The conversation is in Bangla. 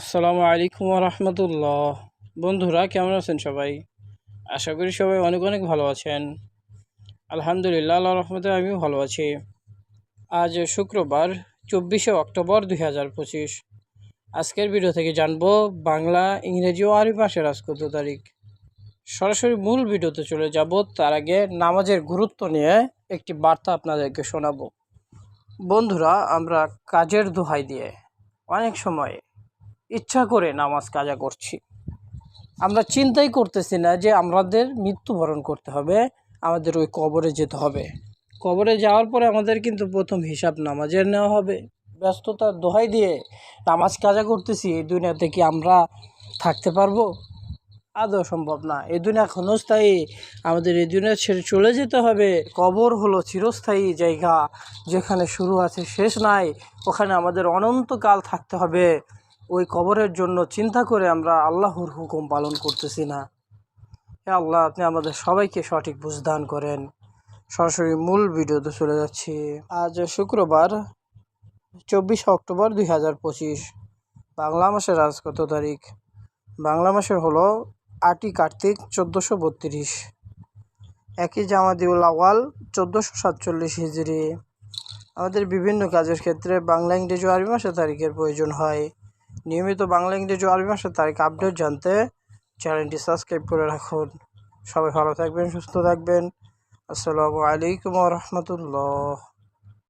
আসসালামু আলাইকুম রহমতুল্লাহ। বন্ধুরা, কেমন আছেন সবাই? আশা করি সবাই অনেক অনেক ভালো আছেন। আলহামদুলিল্লাহ আল্লাহ রহমতে আমিও ভালো আছি। আজ শুক্রবার, চব্বিশে অক্টোবর দুই হাজার পঁচিশ। আজকের ভিডিও থেকে জানব, বাংলা, ইংরেজি ও আরবি মাসের আজ কত তারিখ। সরাসরি মূল ভিডিওতে চলে যাব, তার আগে নামাজের গুরুত্ব নিয়ে একটি বার্তা আপনাদেরকে শোনাবো। বন্ধুরা, আমরা কাজের দোহাই দিয়ে অনেক সময় ইচ্ছা করে নামাজ কাজা করছি। আমরা চিন্তাই করতেছি না যে আমাদের মৃত্যুবরণ করতে হবে, আমাদের ওই কবরে যেতে হবে। কবরে যাওয়ার পরে আমাদের কিন্তু প্রথম হিসাব নামাজের নেওয়া হবে। ব্যস্ততার দোহাই দিয়ে নামাজ কাজা করতেছি, এই দুনিয়াতে কি আমরা থাকতে পারব? আদৌ সম্ভব না। এই দুনিয়া ক্ষণস্থায়ী, আমাদের এই দুনিয়া ছেড়ে চলে যেতে হবে। কবর হলো চিরস্থায়ী জায়গা, যেখানে শুরু আছে, শেষ নাই। ওখানে আমাদের অনন্তকাল থাকতে হবে। ওই কবরের জন্য চিন্তা করে আমরা আল্লাহর হুকুম পালন করতেছি না। হে আল্লাহ, আপনি আমাদের সবাইকে সঠিক বুঝদান করেন। সরাসরি মূল ভিডিওতে চলে যাচ্ছি। আজ শুক্রবার, চব্বিশে অক্টোবর দুই হাজার পঁচিশ, বাংলা মাসের আজ কত তারিখ? বাংলা মাসের হলো আটই কার্তিক চোদ্দোশো বত্রিশ। একই জামাদিউল আওয়াল চোদ্দোশো সাতচল্লিশ হিজড়ি আমাদের বিভিন্ন কাজের ক্ষেত্রে বাংলা, ইংরেজি আরবি মাসের তারিখের প্রয়োজন হয়। নিয়মিত বাংলা, ইংরেজি আরবি ভাষার তারিখ আপডেট জানতে চ্যানেলটি সাবস্ক্রাইব করে রাখুন। সবাই ভালো থাকবেন, সুস্থ থাকবেন। আসসালামু আলাইকুম রহমতুল্লাহ।